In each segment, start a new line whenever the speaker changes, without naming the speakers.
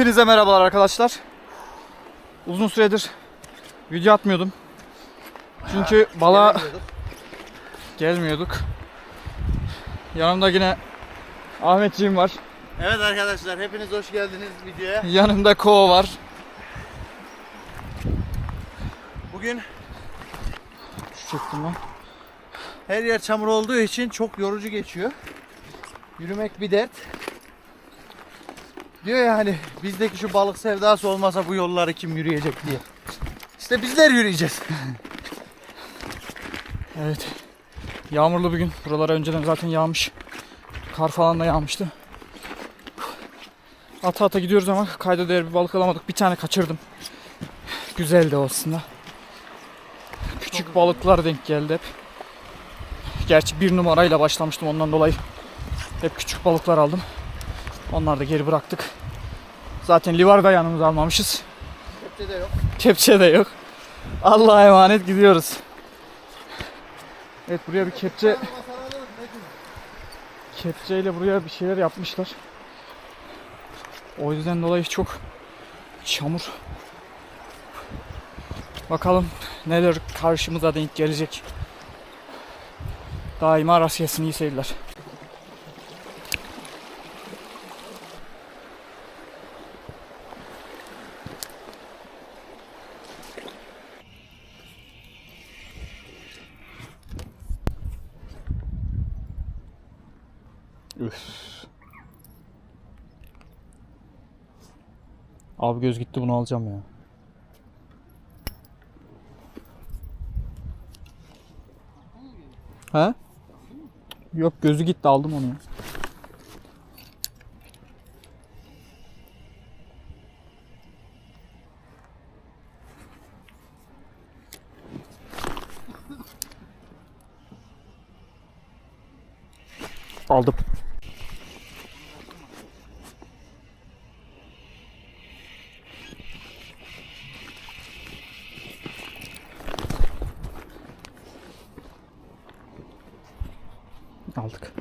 Hepinize merhabalar arkadaşlar. Uzun süredir video atmıyordum. Çünkü bala gelmiyorduk. Yanımda yine Ahmetciğim var.
Evet arkadaşlar hepiniz hoş geldiniz videoya.
Yanımda Ko var.
Bugün
Şu çektim ben.
her yer çamur olduğu için çok yorucu geçiyor. Yürümek bir dert. Diyor ya hani bizdeki şu balık sevdası olmasa bu yolları kim yürüyecek diye. İşte bizler yürüyeceğiz.
Evet. Yağmurlu bir gün. Buralara önceden zaten yağmış. Kar falan da yağmıştı. Ata ata gidiyoruz ama kayda değer bir balık alamadık. Bir tane kaçırdım. Güzeldi o aslında. Küçük balıklar denk geldi hep. Gerçi bir numarayla başlamıştım ondan dolayı. Hep küçük balıklar aldım. Onları da geri bıraktık. Zaten livar da yanımıza almamışız.
Kepçe de yok.
Kepçe de yok. Allah'a emanet gidiyoruz. Evet buraya bir kepçe kepçeyle buraya bir şeyler yapmışlar. O yüzden dolayı çok çamur. Bakalım neler karşımıza denk gelecek. Daima rast gelsin iyi seyirler. Üf. Abi göz gitti bunu alacağım ya. He? Yok gözü gitti aldım onu. Aldım. Aldık.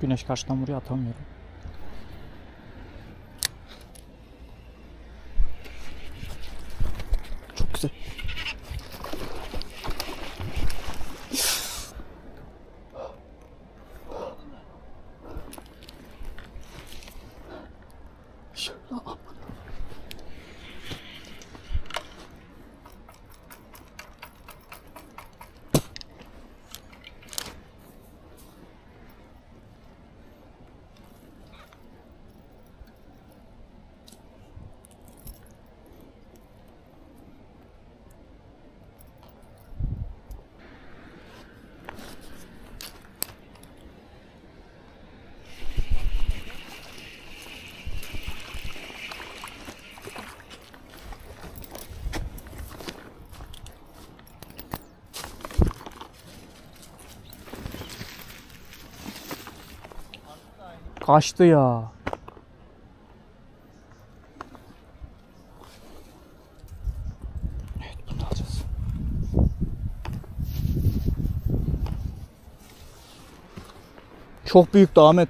Güneş karşıdan vuruyor atamıyorum. Çok güzel. Şöyle al. Kaçtı ya. Evet bunu alacağız. Çok büyük Ahmet.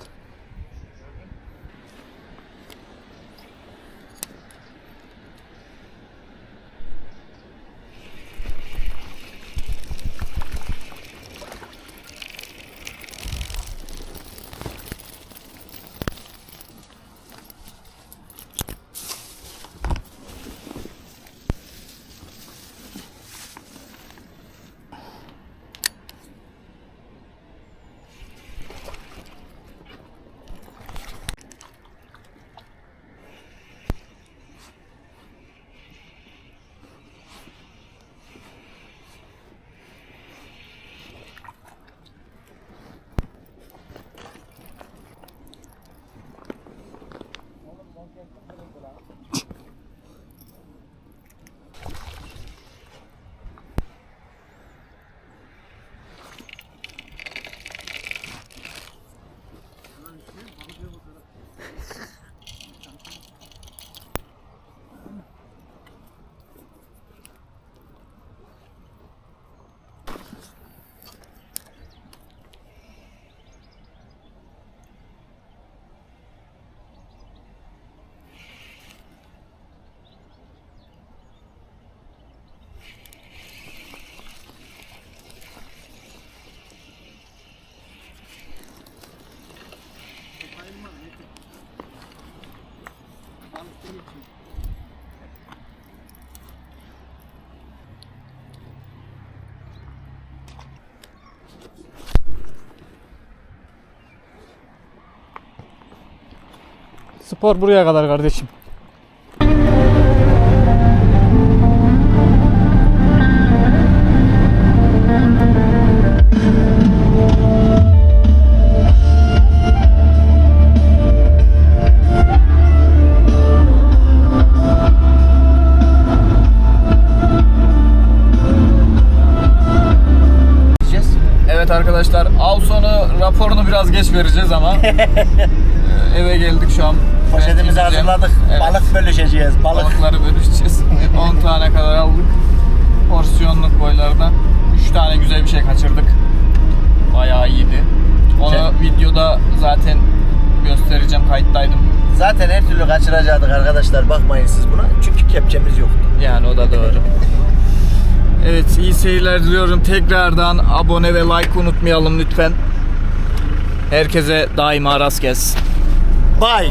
Spor buraya kadar kardeşim. Evet arkadaşlar av sonu raporunu biraz geç vereceğiz ama e, eve geldik şu an.
Poşetimizi hazırladık.
Evet.
Balık bölüşeceğiz. Balık.
Balıkları bölüşeceğiz. 10 tane kadar aldık. Porsiyonluk boylarda. 3 tane güzel bir şey kaçırdık. Bayağı iyiydi. Onu
Şey-
videoda zaten göstereceğim. Kayıttaydım.
Zaten her türlü kaçıracaktık arkadaşlar. Bakmayın siz buna. Çünkü kepçemiz yoktu.
Yani o da doğru. Evet iyi seyirler diliyorum. Tekrardan abone ve like unutmayalım lütfen. Herkese daima rast gelsin.
Bye.